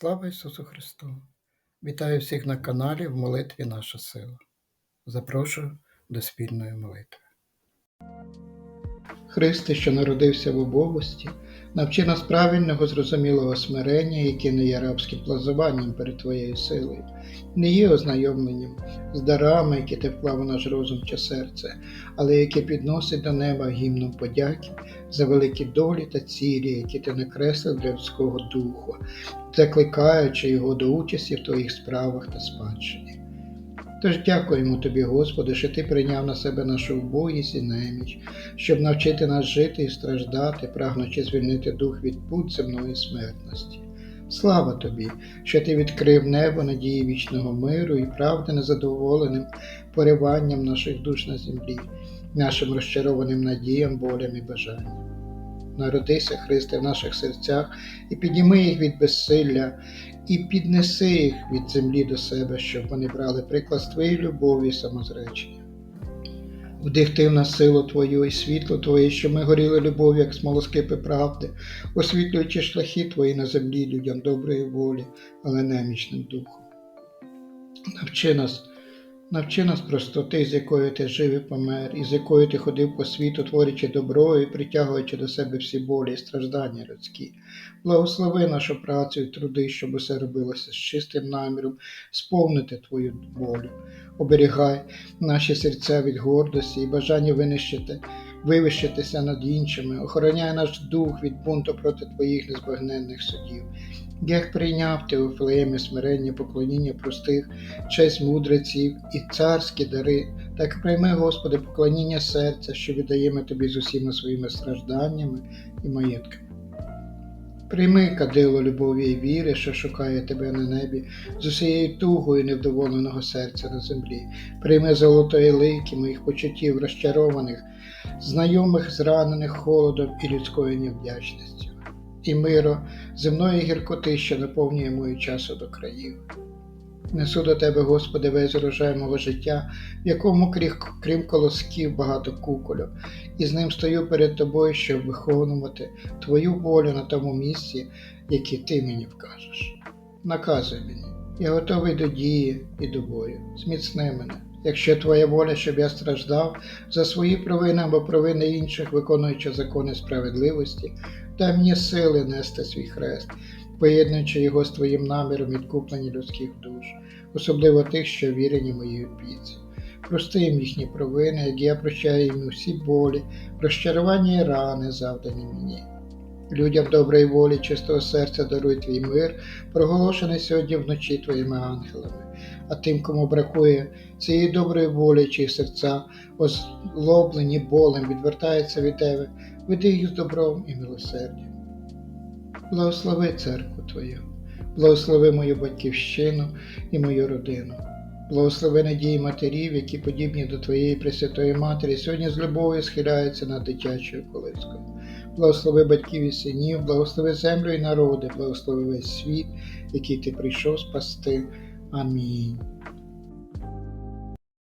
Слава Ісусу Христу! Вітаю всіх на каналі в молитві Наша сила. Запрошую до спільної молитви. Христе, що народився в убогості, навчи нас правильного зрозумілого смирення, яке не є рабським плазуванням перед Твоєю силою, не є ознайомленням з дарами, які ти вклав у наш розум чи серце, але яке підносить до неба гімном подяки за великі долі та цілі, які ти накреслив для людського духу, закликаючи його до участі в твоїх справах та спадщині. Тож дякуємо тобі, Господи, що Ти прийняв на себе нашу вбогість і неміч, щоб навчити нас жити і страждати, прагнучи звільнити дух від пут земної смертності. Слава тобі, що ти відкрив небо надії вічного миру і правди незадоволеним пориванням наших душ на землі, нашим розчарованим надіям, болям і бажанням. Народися, Христе, в наших серцях і підніми їх від безсилля, і піднеси їх від землі до себе, щоб вони брали приклад твоєї любові і самозречення. Вдихти в нас силу Твою і світло Твоє, що ми горіли любов'ю, як смолоскипи правди, освітлюючи шляхи Твої на землі людям доброї волі, але немічним духом. Навчи нас, навчи нас простоти, з якою ти жив і помер, і з якою ти ходив по світу, творячи добро і притягуючи до себе всі болі і страждання людські. Благослови нашу працю і труди, щоб усе робилося з чистим наміром, сповнити Твою волю. Оберігай наші серця від гордості і бажання винищити, вивищитися над іншими, охороняй наш дух від бунту проти Твоїх незбагненних судів. Як прийняв ти у Флеємі смирення, поклоніння простих, честь мудреців і царські дари, так прийми, Господи, поклоніння серця, що віддаємо Тобі з усіма своїми стражданнями і маєтками. Прийми кадило любові і віри, що шукає тебе на небі, з усією тугою невдоволеного серця на землі. Прийми золотої лики моїх почуттів розчарованих, знайомих, зранених холодом і людською невдячністю, і миро земної гіркоти, що наповнює мою часу до країв. Несу до тебе, Господи, весь урожай мого життя, в якому крім колосків багато куколю, і з ним стою перед тобою, щоб виконувати Твою волю на тому місці, яке ти мені вкажеш. Наказуй мені, я готовий до дії і до бою. Зміцни мене. Якщо твоя воля, щоб я страждав за свої провини або провини інших, виконуючи закони справедливості, дай мені сили нести свій хрест, поєднуючи його з твоїм наміром відкуплення людських душ, особливо тих, що вірені моїй опіці. Прости їм їхні провини, як я прощаю їм усі болі, розчарування і рани, завдані мені. Людям доброї волі, чистого серця даруй твій мир, проголошений сьогодні вночі твоїми ангелами, а тим, кому бракує цієї доброї волі, чиї серця, озлоблені болем, відвертаються від тебе, веди їх з добром і милосердям. Благослови церкву Твою, благослови мою батьківщину і мою родину. Благослови надії матерів, які подібні до Твоєї Пресвятої Матері, сьогодні з любов'ю схиляються над дитячою колискою. Благослови батьків і синів, благослови землю і народи, благослови весь світ, який ти прийшов спасти. Амінь.